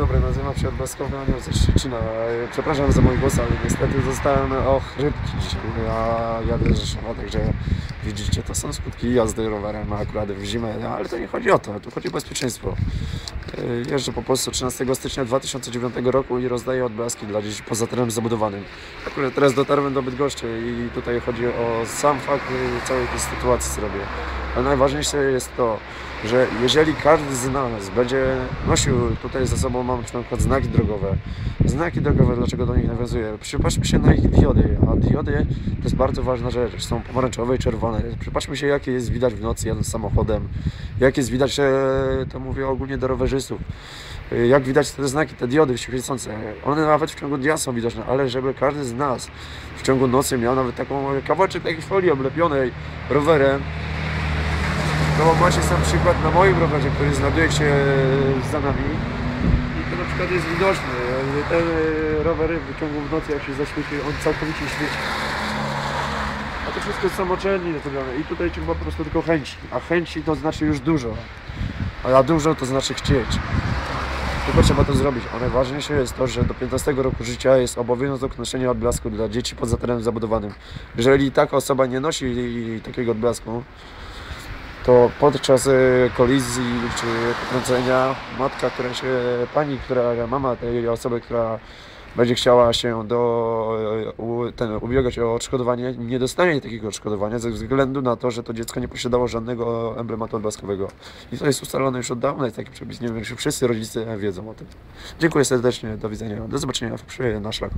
dobry, nazywam się Odblaskowy Anioł ze Szczecina. E, Przepraszam za mój głos, ale niestety zostałem ochrypki dzisiaj, a jadę z Rzeszowa, także widzicie, to są skutki jazdy rowerem akurat w zimę, no, ale to nie chodzi o to, tu chodzi o bezpieczeństwo. E, Jeżdżę po Polsce 13 stycznia 2009 roku i rozdaję odblaski dla dzieci poza terenem zabudowanym. Akurat teraz dotarłem do Bydgoszczy i tutaj chodzi o sam fakt całej tej sytuacji, co robię. Ale najważniejsze jest to, że jeżeli każdy z nas będzie nosił tutaj ze sobą, mam na przykład znaki drogowe. Znaki drogowe, dlaczego do nich nawiązuję? Przypatrzmy się na ich diody, a diody to jest bardzo ważna rzecz. Są pomarańczowe i czerwone. Przypatrzmy się, jakie jest widać w nocy jadąc samochodem, jak jest widać, e, to mówię ogólnie do rowerzystów, e, jak widać te znaki, te diody świecące. One nawet w ciągu dnia są widoczne, ale żeby każdy z nas w ciągu nocy miał nawet taką kawałeczek takiej folii oblepionej rowerem, no macie sam przykład na moim rowerze, który znajduje się za nami. I to na przykład jest widoczne. Ten e, rower w ciągu w nocy jak się zaświeci, on całkowicie świeci. A to wszystko jest samoczynnie zrobione. I tutaj trzeba po prostu tylko chęci. A chęci to znaczy już dużo. A dużo to znaczy chcieć. Tylko trzeba to zrobić. A najważniejsze jest to, że do 15 roku życia jest obowiązek noszenia odblasku dla dzieci poza terenem zabudowanym. Jeżeli taka osoba nie nosi takiego odblasku, to podczas e, kolizji czy potrącenia matka, która się, pani, która, mama tej osoby, która będzie chciała się do, e, ten, ubiegać o odszkodowanie, nie dostanie takiego odszkodowania ze względu na to, że to dziecko nie posiadało żadnego emblematu odblaskowego. I to jest ustalone już od dawna, jest taki przepis, nie wiem, czy wszyscy rodzice wiedzą o tym. Dziękuję serdecznie, do widzenia, do zobaczenia przy, na szlaku.